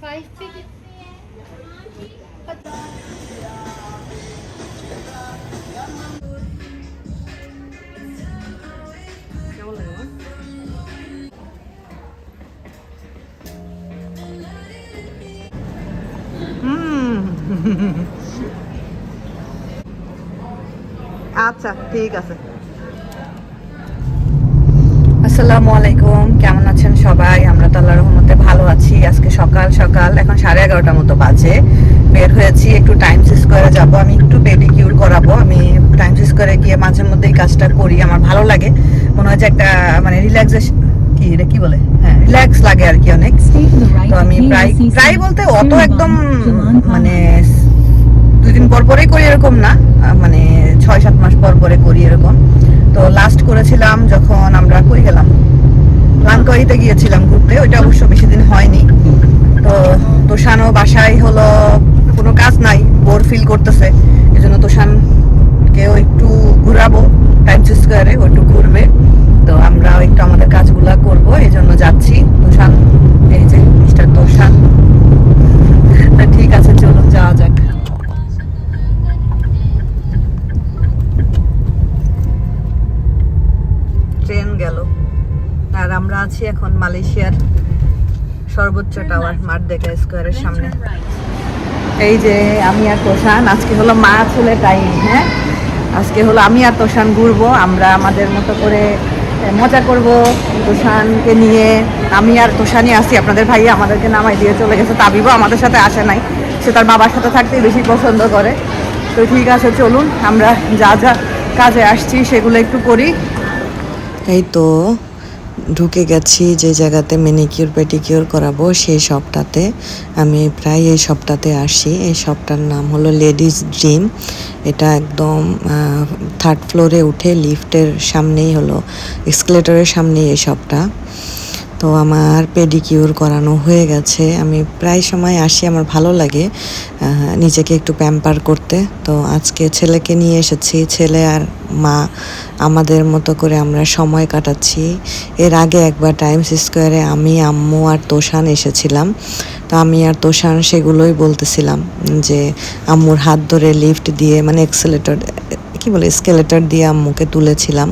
Five থেকে কেমন লাগে আমার আচ্ছা ঠিক আছে আসসালামু আলাইকুম। কেমন আছেন সবাই? আমরা তো আল্লাহর রহমতে ভালো আছি। আজকে সকাল সকাল, এখন সাড়ে এগারোটার মতো বাজে। বের হয়েছি একটু টাইম স্কোয়ারে যাব। আমি একটু পেডিকিউর করাবো। আমি টাইম স্কোয়ারে গিয়ে মাঝে মধ্যে এই কাজটা করি। আমার ভালো লাগে। মনে হয় যে একটা মানে রিল্যাক্সেশন কি এটা কি বলে? হ্যাঁ রিল্যাক্স লাগে আর কি অনেক। তো আমি প্রায় প্রায় বলতে অত একদম মানে দুই দিন পর পরে করি এরকম না। মানে ছয় সাত মাস পর পরে করি এরকম। তো লাস্ট করেছিলাম যখন আমরা কই গেলাম? লাঙ্কাইতে গিয়েছিলাম ঘুরতে, ওইটা অবশ্য বেশি দিন হয়নি। তো তোষানও বাসায় হলো, কোনো কাজ নাই, বোর ফিল করতেছে। এই জন্য তোষানকেও একটু ঘুরাবো টাইম স্কোয়ারে ও একটু ঘুরবে। তো আমরা একটু আমাদের কাজগুলা করব এই জন্য যাচ্ছি। তোষান আছি এখন মালয়েশিয়ার সর্বোচ্চ টাওয়ার মারদেকা স্কোয়ারের সামনে। এই যে আমি আর তোষান আজকে হলো মা ছেলে টাইম হ্যাঁ? আজকে হলো আমি আর তোষান ঘুরবো আমরা আমাদের মতো করে মজা করব। তোষানকে নিয়ে আমি আর তোষানই আসি আপনাদের ভাই আমাদেরকে নামাই দিয়ে চলে গেছে। তাবিবও আমাদের সাথে আসে নাই সে তার বাবার সাথে থাকতেই বেশি পছন্দ করে। তো ঠিক আছে চলুন আমরা যা যা কাজে আসছি সেগুলো একটু করি। এই তো ঢুকে গেছি যে জায়গাতে মেনিকিউর পেডিকিউর করাবো, সেই শপটাতে আমি প্রায় এই শপটাতে আসি। এই শপটার নাম হলো লেডিস ড্রিম এটা একদম থার্ড ফ্লোরে উঠে লিফটের সামনেই হলো এক্সকেলেটরের সামনেই এই শপটা তো আমার পেডিকিউর করানো হয়ে গেছে। আমি প্রায় সময় আসি, আমার ভালো লাগে নিজেকে একটু প্যাম্পার করতে। তো আজকে ছেলেকে নিয়ে এসেছি, ছেলে আর মা, আমাদের মতো করে আমরা সময় কাটাচ্ছি। এর আগে একবার টাইমস স্কোয়ারে আমি, আম্মু আর তোষান এসেছিলাম। তো আমি আর তোষান সেগুলোই বলতেছিলাম যে, আম্মুর হাত ধরে লিফট দিয়ে মানে এক্সেলেটর কি বলে স্কেলেটর দিয়ে আম্মুকে তুলেছিলাম।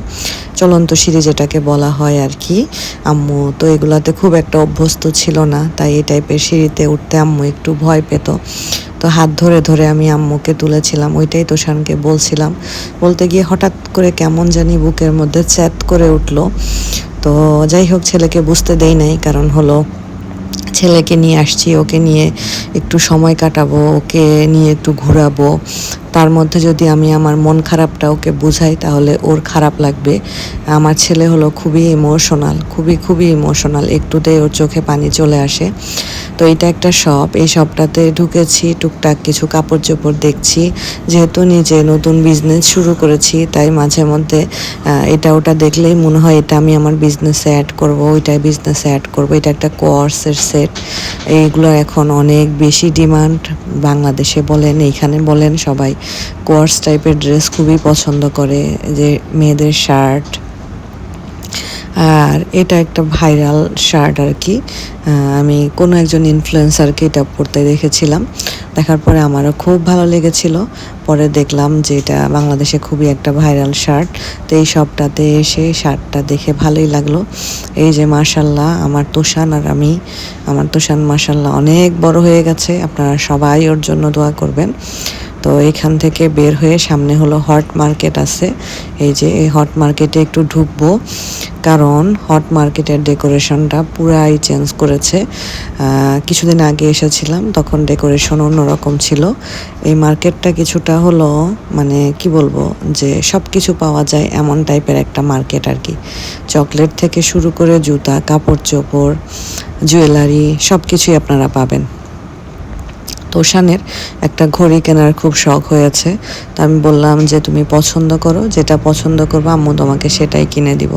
চলন্ত সিঁড়ি যেটাকে বলা হয় আর কি। আম্মু তো এগুলাতে খুব একটা অভ্যস্ত ছিল না, তাই এই টাইপের সিঁড়িতে উঠতে আম্মু একটু ভয় পেত। তো হাত ধরে ধরে আমি আম্মুকে তুলেছিলাম, ওইটাই তোষানকে বলছিলাম। বলতে গিয়ে হঠাৎ করে কেমন জানি বুকের মধ্যে চ্যাত করে উঠল। তো যাই হোক, ছেলেকে বুঝতে দেই নাই, কারণ হলো ছেলেকে নিয়ে আসছি, ওকে নিয়ে একটু সময় কাটাবো, ওকে নিয়ে একটু ঘোরাবো। তার মধ্যে যদি আমি আমার মন খারাপটা ওকে বুঝাই, তাহলে ওর খারাপ লাগবে। আমার ছেলে হলো খুবই ইমোশনাল খুবই খুবই ইমোশনাল একটুতেই ওর চোখে পানি চলে আসে। তো এটা একটা শপ। এই শপটাতে ঢুকেছি, টুকটাক কিছু কাপড় চোপড় দেখছি। যেহেতু নিজে নতুন বিজনেস শুরু করেছি, তাই মাঝে মধ্যে এটা ওটা দেখলেই মনে হয় এটা আমি আমার বিজনেসে অ্যাড করব ওইটা বিজনেসে অ্যাড করব। এটা একটা কোর্সের সেট এইগুলো এখন অনেক বেশি ডিমান্ড বাংলাদেশে বলেন, এইখানে বলেন সবাই। কোর্স টাইপের ড্রেস খুবই পছন্দ করে, যে মেয়েদের শার্ট আর এটা একটা ভাইরাল শার্ট আর কি। আমি কোনো একজন ইনফ্লুয়েন্সারকে এটা পরতে দেখেছিলাম। দেখার পরে আমারও খুব ভালো লেগেছিল। পরে দেখলাম যে এটা বাংলাদেশে খুবই একটা ভাইরাল শার্ট তো এই শপটাতে এসে শার্টটা দেখে ভালোই লাগল। এই যে মার্শাল্লাহ আমার তোষান আর আমি, আমার তোষান মার্শাল্লাহ অনেক বড় হয়ে গেছে। আপনারা সবাই ওর জন্য দোয়া করবেন। তো এখান থেকে বের হয়ে সামনে হলো হট মার্কেট আছে। এই যে এই হট মার্কেটে একটু ঢুকবো, কারণ হট মার্কেটের ডেকোরেশনটা পুরাই চেঞ্জ করেছে। কিছুদিন আগে এসেছিলাম, তখন ডেকোরেশন অন্যরকম ছিল। এই মার্কেটটা কিছুটা হলো মানে কি বলব, যে সব কিছু পাওয়া যায় এমন টাইপের একটা মার্কেট আর কি। চকলেট থেকে শুরু করে জুতা, কাপড় চোপড়, জুয়েলারি সব কিছুই আপনারা পাবেন। তোষানের একটা ঘড়ি কেনার খুব শখ হয়েছে। তো আমি বললাম যে, তুমি পছন্দ করো, যেটা পছন্দ করব আম্মু তোমাকে সেটাই কিনে দিব।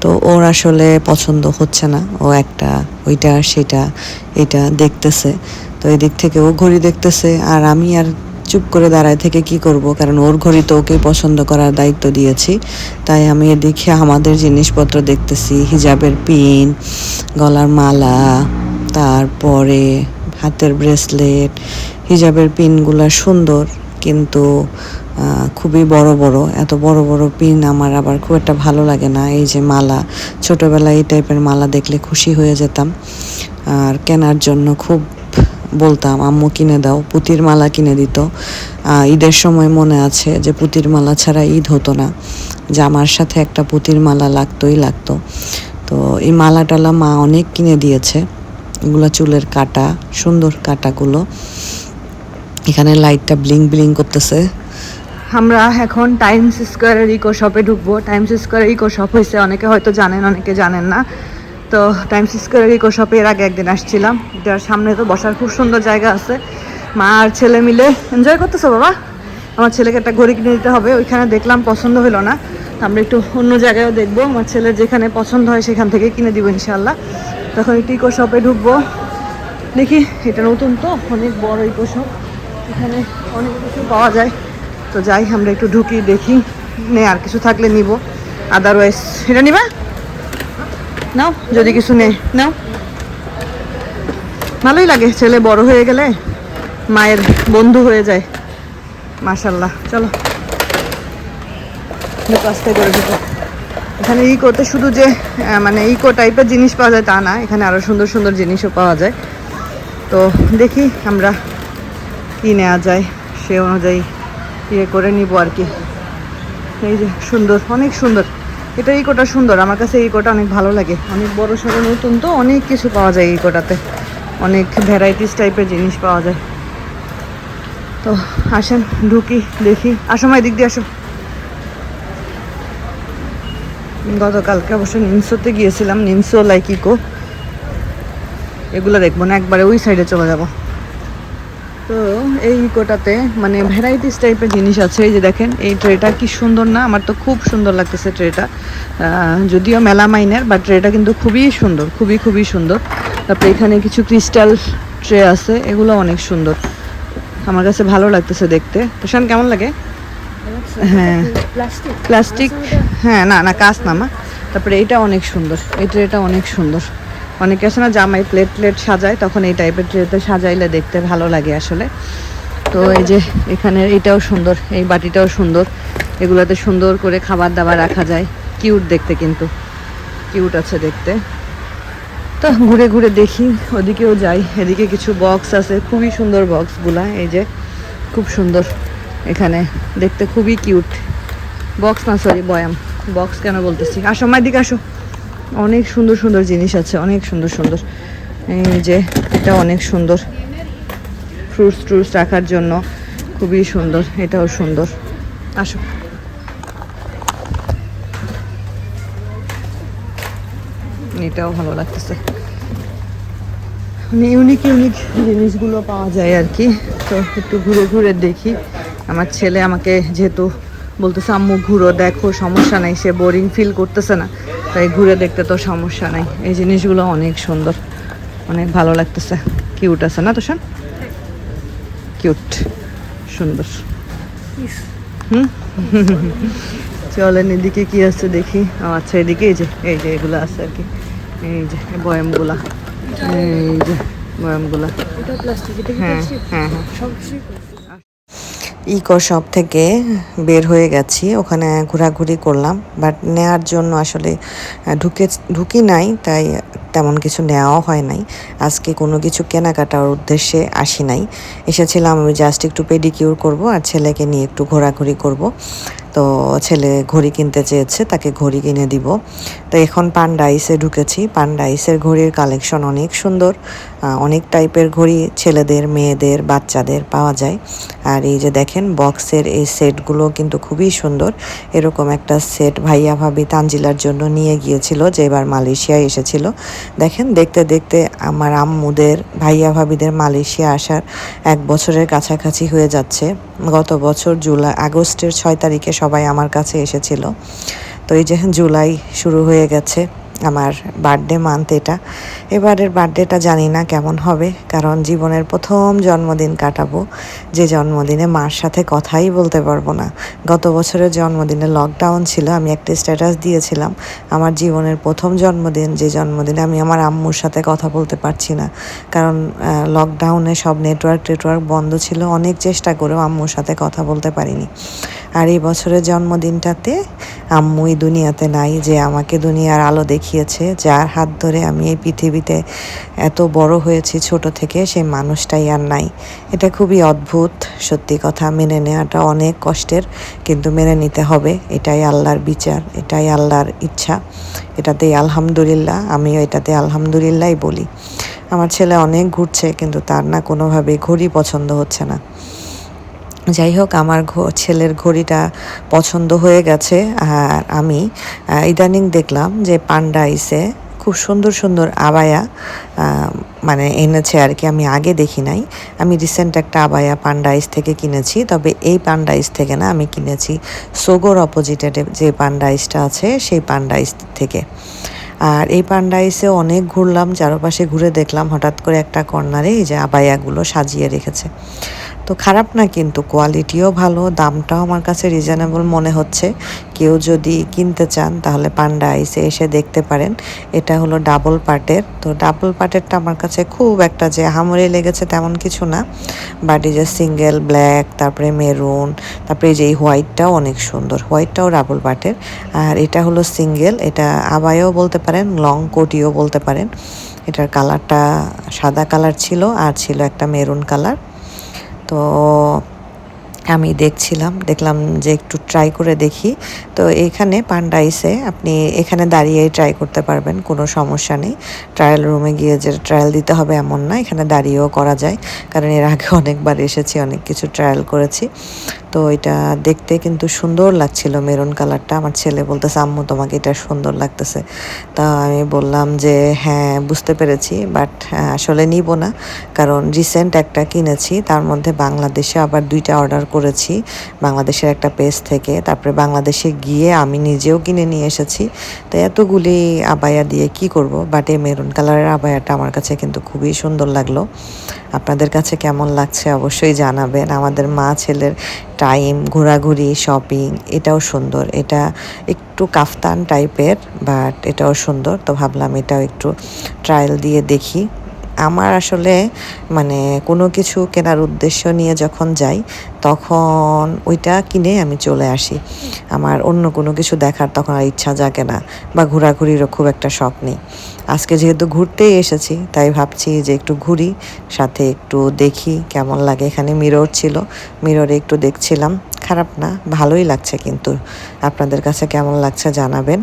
তো ওর আসলে পছন্দ হচ্ছে না। ও একটা, ওইটা, সেটা, এটা দেখতেছে। তো এদিক থেকে ও ঘড়ি দেখতেছে, আর আমি আর চুপ করে দাঁড়ায় থেকে কি করব? কারণ ওর ঘড়ি তো ওকেই পছন্দ করার দায়িত্ব দিয়েছি। তাই আমি এদিকে আমাদের জিনিসপত্র দেখতেছি, হিজাবের পিন, গলার মালা, তারপরে হাতের ব্রেসলেট হিজাবের পিনগুলো সুন্দর, কিন্তু খুবই বড় বড়, এত বড় বড় পিন আমার আবার খুব একটা ভালো লাগে না। এই যে মালা, ছোটোবেলায় এই টাইপের মালা দেখলে খুশি হয়ে যেতাম। আর কেনার জন্য খুব বলতাম, আম্মু কিনে দাও, পুতির মালা কিনে দিত। ঈদের সময় মনে আছে যে পুতির মালা ছাড়া ঈদ হতো না, যে আমার সাথে একটা পুতির মালা লাগতোই লাগতো। তো এই মালা টালা মা অনেক কিনে দিয়েছে। এগুলো চুলের কাটা, সুন্দর কাটাগুলো। এখানে লাইটটা ব্লিং ব্লিং করতেছে। আমরা এখন টাইমস স্কোয়ারের ইকো শপে ঢুকবো। টাইমস স্কোয়ারের ইকো শপ হয়েছে, অনেকে হয়তো জানেন, অনেকে জানেন না। তো টাইমস স্কোয়ারের ইকো শপে এর আগে একদিন আসছিলাম। এটার সামনে তো বসার খুব সুন্দর জায়গা আছে। মা আর ছেলে মিলে এনজয় করতেছো বাবা? আমার ছেলেকে একটা ঘড়ি কিনে দিতে হবে, ওইখানে দেখলাম পছন্দ হলো না। আমরা একটু অন্য জায়গায়ও দেখব। আমার ছেলের যেখানে পছন্দ হয় সেখান থেকে কিনে দিব ইনশাল্লাহ তখন একটু ইকো শপে ঢুকবো। দেখি, এটা নতুন তো, অনেক বড় ইকো শপ। এখানে অনেক কিছু পাওয়া যায়। তো যাই, আমরা একটু ঢুকি, দেখি। নে, আর কিছু থাকলে নিব। আদারওয়াইজ এটা নিবা? নাও, যদি কিছু নেই, নাও। ভালোই লাগে, ছেলে বড় হয়ে গেলে মায়ের বন্ধু হয়ে যায়। মাশাল্লাহ, চলো। আস্তে করে ঢুকো। এখানে ইকোতে শুধু যে মানে ইকো টাইপের জিনিস পাওয়া যায় তা না, এখানে আরও সুন্দর সুন্দর জিনিসও পাওয়া যায়। তো দেখি আমরা কি নেওয়া যায়, সে অনুযায়ী ইয়ে করে নিব আর কি। এই যে সুন্দর, অনেক সুন্দর। এটা ইকোটা সুন্দর, আমার কাছে ইকোটা অনেক ভালো লাগে। অনেক বড় সড়ো নতুন তো, অনেক কিছু পাওয়া যায় ইকোটাতে অনেক ভ্যারাইটিস টাইপের জিনিস পাওয়া যায়। তো আসেন, ঢুকি, দেখি। আসো মাই দিক দিয়ে, আসো। গতকালকে অবশ্য নিমসোতে গিয়েছিলাম, নিমসো লাইক ইকো এগুলো দেখব না, একবারে ওই সাইডে চলে যাব। তো এই ইকোটাতে মানে ভ্যারাইটিস টাইপের জিনিস আছে, এই যে দেখেন, এই ট্রেটা কি সুন্দর না? আমার তো খুব সুন্দর লাগতেছে ট্রেটা যদিও মেলামাইনের বাট ট্রেটা কিন্তু খুবই সুন্দর, খুবই খুবই সুন্দর। তারপরে এখানে কিছু ক্রিস্টাল ট্রে আছে, এগুলো অনেক সুন্দর। আমার কাছে ভালো লাগতেছে দেখতে। তোষান কেমন লাগে? হ্যাঁ। প্লাস্টিক? হ্যাঁ না না কাঁচ না মা। তারপরে এইটা অনেক সুন্দর। এই ট্রেটা অনেক সুন্দর। অনেকে আছে না জামাই প্লেট প্লেট সাজায় তখন এই টাইপের ট্রেতে সাজাইলে দেখতে ভালো লাগে আসলে। তো এই যে এখানে এটাও সুন্দর এই বাটিটাও সুন্দর। এগুলোতে সুন্দর করে খাবার দাবার রাখা যায়। কিউট দেখতে কিন্তু। কিউট আছে দেখতে। তো ঘুরে ঘুরে দেখি ওদিকেও যাই। এদিকে কিছু বক্স আছে খুবই সুন্দর বক্সগুলা এই যে। খুব সুন্দর। এখানে। দেখতে খুবই কিউট বক্স না সরি বয়াম। বক্স কেন বলতেছি? আসো আমার দিকে আসো। অনেক সুন্দর সুন্দর জিনিস আছে, অনেক সুন্দর সুন্দর। এই যে, এটা অনেক সুন্দর। ফ্রুটস ট্রুটস রাখার জন্য খুবই সুন্দর, এটাও সুন্দর। আসো। এটাও ভালো লাগতেছে। ইউনিক ইউনিক জিনিসগুলো পাওয়া যায় আর কি। তো একটু ঘুরে ঘুরে দেখি। আমার ছেলে আমাকে যেহেতু বলতেছে আম্মু ঘুরো দেখো সমস্যা নাই সে বোরিং ফিল করতেছে না। তাই ঘুরে দেখতে তো সমস্যা নাই। এই জিনিসগুলো অনেক সুন্দর অনেক ভালো লাগতেছে। কিউট আছে না তোষান কিউট সুন্দর। হুম? চলেন এদিকে কি আছে দেখি। আচ্ছা এদিকে এই যে এই যে এগুলো আছে আর কি। এই যে বয়ামগুলা। এই যে বয়ামগুলা। হ্যাঁ হ্যাঁ হ্যাঁ। ইকো শপ থেকে বের হয়ে গেছি। ওখানে ঘোরাঘুরি করলাম বাট নেওয়ার জন্য আসলে ঢুকে, ঢুকি নাই, তাই তেমন কিছু নেওয়াও হয় নাই। আজকে কোনো কিছু কেনাকাটার উদ্দেশ্যে আসি নাই। এসেছিলাম, আমি জাস্ট একটু পেডিকিউর করব আর ছেলেকে নিয়ে একটু ঘোরাঘুরি করব। তো ছেলে ঘড়ি কিনতে চেয়েছে, তাকে ঘড়ি কিনে দিব। তো এখন পান্ডা আইসে ঢুকেছি। পান্ডা আইসের ঘড়ির কালেকশন অনেক সুন্দর। অনেক টাইপের ঘড়ি ছেলেদের, মেয়েদের, বাচ্চাদের পাওয়া যায়। আর এই যে দেখেন, বক্সের এই সেটগুলো কিন্তু খুবই সুন্দর। এরকম একটা সেট ভাইয়া ভাবি তানজিলার জন্য নিয়ে গিয়েছিল, যে এবার মালয়েশিয়ায় এসেছিল। দেখেন, দেখতে দেখতে আমার আম্মুদের, ভাইয়া ভাবিদের মালয়েশিয়া আসার এক বছরের কাছাকাছি হয়ে যাচ্ছে। গত বছর জুলাই, আগস্টের ছয় তারিখে সবাই আমার কাছে এসেছিল। তো এই যে জুলাই শুরু হয়ে গেছে। আমার বার্থডে মান্থ এটা। এবারের বার্থডেটা জানি না কেমন হবে, কারণ জীবনের প্রথম জন্মদিন কাটাবো। যে জন্মদিনে মার সাথে কথাই বলতে পারব না। গত বছরের জন্মদিনে লকডাউন ছিল, আমি একটা স্ট্যাটাস দিয়েছিলাম। আমার জীবনের প্রথম জন্মদিন, যে জন্মদিনে আমি আমার আম্মুর সাথে কথা বলতে পারছি না। কারণ লকডাউনে সব নেটওয়ার্ক টেটওয়ার্ক বন্ধ ছিল, অনেক চেষ্টা করেও আম্মুর সাথে কথা বলতে পারিনি। আর এই বছরের জন্মদিনটাতে আম্মুই দুনিয়াতে নাই, যে আমাকে দুনিয়ার আলো দেখিয়েছে, যার হাত ধরে আমি এই পৃথিবীতে এত বড় হয়েছি ছোট থেকে, সেই মানুষটাই আর নাই। এটা খুবই অদ্ভুত, সত্যি কথা। মেনে নেওয়াটা অনেক কষ্টের, কিন্তু মেনে নিতে হবে। এটাই আল্লাহর বিচার, এটাই আল্লাহর ইচ্ছা। এটাতেই আলহামদুলিল্লাহ, আমিও এটাতে আলহামদুলিল্লাহই বলি। আমার ছেলে অনেক ঘুরছে, কিন্তু তার না কোনোভাবে ঘড়ি পছন্দ হচ্ছে না। যাই হোক আমার ছেলের ঘড়িটা পছন্দ হয়ে গেছে, আর আমি ইদানিং দেখলাম যে পান্ডা আইসে খুব সুন্দর সুন্দর আবায়া মানে এনেছে আর কি, আমি আগে দেখি নাই। আমি রিসেন্ট একটা আবায়া পান্ডাইস থেকে কিনেছি, তবে এই পান্ডাইস থেকে না, আমি কিনেছি সোগোর অপোজিটে যে পান্ডাইসটা আছে, সেই পান্ডাইস থেকে। আর এই পান্ডাইসে অনেক ঘুরলাম, চারপাশে ঘুরে দেখলাম, হঠাৎ করে একটা কর্নারে এই যে আবায়াগুলো সাজিয়ে রেখেছে। তো খারাপ না, কিন্তু কোয়ালিটিও ভালো, দামটাও আমার কাছে রিজনেবল মনে হচ্ছে। কেউ যদি কিনতে চান, তাহলে পান্ডা আইসে এসে দেখতে পারেন। এটা হলো ডাবল পার্টের তো ডাবল পার্টেরটা আমার কাছে খুব একটা যে হামরে লেগেছে তেমন কিছু না। বাট এই যে সিঙ্গেল ব্ল্যাক তারপরে মেরুন তারপরে এই যে এই হোয়াইটটাও অনেক সুন্দর। হোয়াইটটাও ডাবল পার্টের আর এটা হলো সিঙ্গেল এটা আবায়ও বলতে পারেন লং কোটিও বলতে পারেন। এটার কালারটা সাদা কালার ছিল, আর ছিল একটা মেরুন কালার তো আমি দেখছিলাম, দেখলাম যে একটু ট্রাই করে দেখি। তো এখানে পান্ডাইসে আপনি এখানে দাঁড়িয়েই ট্রাই করতে পারবেন, কোনো সমস্যা নেই। ট্রায়াল রুমে গিয়ে যে ট্রায়াল দিতে হবে এমন না, এখানে দাঁড়িয়েও করা যায়। কারণ এর আগে অনেকবার এসেছি, অনেক কিছু ট্রায়াল করেছি। তো এটা দেখতে কিন্তু সুন্দর লাগছিল মেরুন কালারটা। আমার ছেলে বলতেছে, আম্মু, তোমাকে এটা সুন্দর লাগতেছে। তা আমি বললাম যে হ্যাঁ বুঝতে পেরেছি, বাট আসলে নিব না। কারণ রিসেন্ট একটা কিনেছি, তার মধ্যে বাংলাদেশে আবার দুইটা অর্ডার করেছি, বাংলাদেশের একটা পেজ থেকে। তারপরে বাংলাদেশে গিয়ে আমি নিজেও কিনে নিয়ে এসেছি। তো এতগুলি আবায়া দিয়ে কি করব? বাট এই মেরুন কালারের আবায়াটা আমার কাছে কিন্তু খুবই সুন্দর লাগল। আপনাদের কাছে কেমন লাগছে অবশ্যই জানাবেন। আমাদের মা ছেলের টাইম, ঘোরাঘুরি শপিং এটাও সুন্দর। এটা একটু কাফতান টাইপের বাট এটাও সুন্দর। তো ভাবলাম এটাও একটু ট্রায়াল দিয়ে দেখি। আমার আসলে মানে কোনো কিছু কেনার উদ্দেশ্য নিয়ে যখন যাই, তখন ওইটা কিনে আমি চলে আসি। আমার অন্য কোনো কিছু দেখার তখন আর ইচ্ছা জাগে না, বা ঘোরাঘুরিরও খুব একটা শখ নেই। আজকে যেহেতু ঘুরতেই এসেছি, তাই ভাবছি যে একটু ঘুরি, সাথে একটু দেখি কেমন লাগে। এখানে মিরর ছিল মিররে একটু দেখছিলাম। খারাপ না, ভালোই লাগছে কিন্তু। আপনাদের কাছে কেমন লাগছে জানাবেন।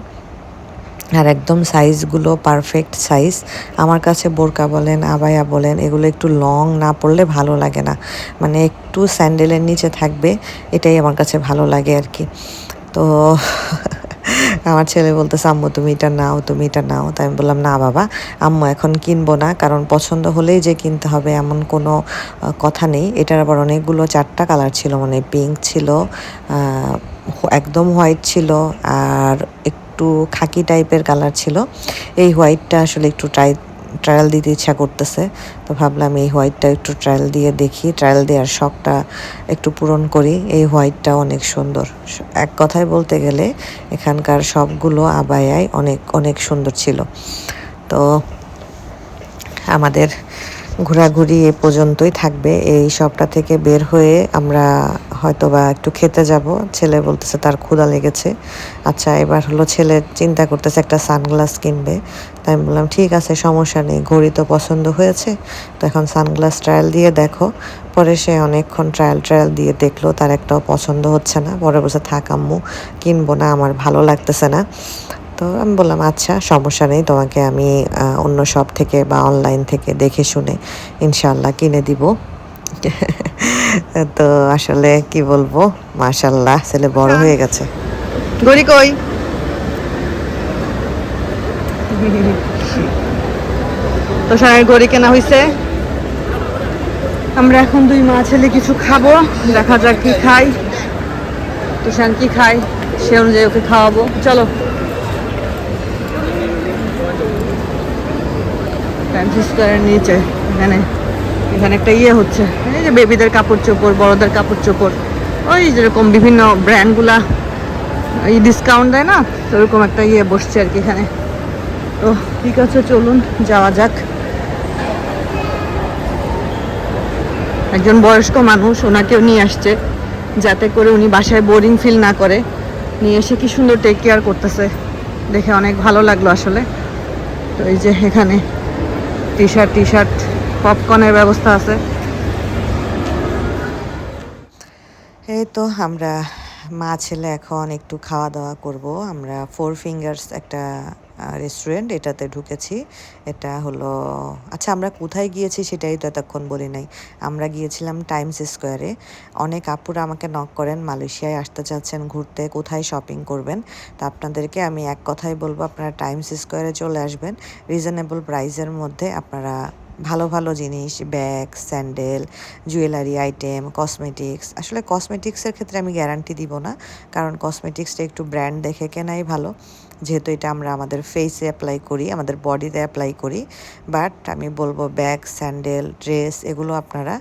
আর একদম সাইজগুলো পারফেক্ট সাইজ আমার কাছে বোরকা বলেন, আবায়া বলেন, এগুলো একটু লং না পড়লে ভালো লাগে না। মানে একটু স্যান্ডেলের নিচে থাকবে, এটাই আমার কাছে ভালো লাগে আর কি। তো আমার ছেলে বলতেছে, আম্মু, তুমি এটা নাও, তুমি এটা নাও। তাই আমি বললাম, না বাবা, আম্মু এখন কিনবো না, কারণ পছন্দ হলেই যে কিনতে হবে এমন কোনো কথা নেই। এটার আবার অনেকগুলো চারটা কালার ছিল মানে পিঙ্ক ছিল একদম হোয়াইট ছিল, আর একটু খাকি টাইপের কালার ছিল। এই হোয়াইটটা আসলে একটু ট্রাই ট্রায়াল দিতে ইচ্ছা করতেছে, তো ভাবলাম এই হোয়াইটটা একটু ট্রায়াল দিয়ে দেখি। ট্রায়াল দেওয়ার শখটা একটু পূরণ করি। এই হোয়াইটটা অনেক সুন্দর। এক কথায় বলতে গেলে এখানকার সবগুলো আবায়াই অনেক অনেক সুন্দর ছিল। তো আমাদের ঘোরাঘুরি এ পর্যন্তই থাকবে। এই সবটা থেকে বের হয়ে আমরা হয়তো বা একটু খেতে যাব। ছেলে বলতেছে তার ক্ষুধা লেগেছে। আচ্ছা এবার হলো ছেলে চিন্তা করতেছে একটা সানগ্লাস কিনবে। তাই আমি বললাম, ঠিক আছে, সমস্যা নেই, ঘড়ি তো পছন্দ হয়েছে। তো এখন সানগ্লাস ট্রায়াল দিয়ে দেখো। পরে সে অনেকক্ষণ ট্রায়াল ট্রায়াল দিয়ে দেখল, তার একটাও পছন্দ হচ্ছে না। পরে বসে থাক আম্মু, কিনবো না, আমার ভালো লাগতেছে না। তো আমি বললাম আচ্ছা সমস্যা নেই, তোমাকে আমি অন্য শপ থেকে বা অনলাইন থেকে দেখে শুনে ইনশাল্লাহ কিনে দিব। তো আসলে কি বলব মাশাল্লাহ ছেলে বড় হয়ে গেছে। গড়ি কই? তো সারের গড়ি কেনা হয়েছে আমরা এখন দুই মা ছেলে কিছু খাব, দেখা যাক কি খাই। তুষান কি খাই সে অনুযায়ী ওকে খাওয়াবো। চলো। স্কোয়ারের নিচে, এখানে। এখানে একটা ইয়ে হচ্ছে। এই যে বেবিদের কাপড় চোপড়, বড়দের কাপড় চোপড়। ওই যেরকম বিভিন্ন ব্র্যান্ডগুলা এই ডিসকাউন্ট দেয় না ওরকম একটা ইয়ে বসছে আর কি এখানে। তো ঠিক আছে, চলুন, যাওয়া যাক। একজন বয়স্ক মানুষ ওনাকেও নিয়ে আসছে, যাতে করে উনি বাসায় বোরিং ফিল না করে। নিয়ে এসে কি সুন্দর টেক কেয়ার করতেছে। দেখে অনেক ভালো লাগল আসলে। তো এই যে এখানে টি শার্ট টি শার্ট পপকর্নের ব্যবস্থা আছে। এই তো আমরা মা ছেলে এখন একটু খাওয়া দাওয়া করব। আমরা ফোর ফিঙ্গার্স একটা রেস্টুরেন্ট এটাতে ঢুকেছি। এটা হলো আচ্ছা আমরা কোথায় গিয়েছি সেটাই তো এতক্ষণ বলি নাই। আমরা গিয়েছিলাম টাইমস স্কোয়ারে অনেক আপুরা আমাকে নক করেন, মালয়েশিয়ায় আসতে চাচ্ছেন, ঘুরতে, কোথায় শপিং করবেন। তা আপনাদেরকে আমি এক কথাই বলব, আপনারা টাইমস স্কোয়ারে চলে আসবেন। রিজনেবল প্রাইসের মধ্যে আপনারা ভালো ভালো জিনিস bag sandal jewellery item cosmetics আসলে কসমেটিক্সের ক্ষেত্রে আমি গ্যারান্টি দিব না। কারণ কসমেটিক্সটা একটু ব্র্যান্ড দেখে কেনাই ভালো। যেহেতু এটা আমরা আমাদের ফেসে অ্যাপ্লাই করি, আমাদের বডিতে অ্যাপ্লাই করি বাট আমি বলব ব্যাগ স্যান্ডেল ড্রেস এগুলো আপনারা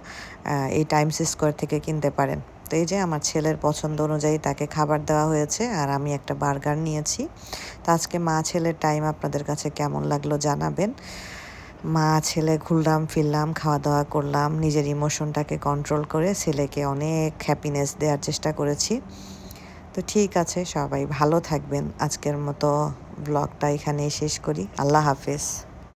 এই টাইমস স্কোয়ার থেকে কিনতে পারেন। তো এই যে আমার ছেলের পছন্দ অনুযায়ী তাকে খাবার দেওয়া হয়েছে আর আমি একটা বার্গার নিয়েছি। তো আজকে মা ছেলের টাইম আপনাদের কাছে কেমন লাগল জানাবেন। মা, ছেলে ঘুরলাম, ফিরলাম খাওয়া দাওয়া করলাম, নিজের ইমোশনটাকে কন্ট্রোল করে ছেলেকে অনেক হ্যাপিনেস দেওয়ার চেষ্টা করেছি। তো ঠিক আছে সবাই ভালো থাকবেন। আজকের মতো ব্লগটা এখানেই শেষ করি। আল্লাহ হাফেজ।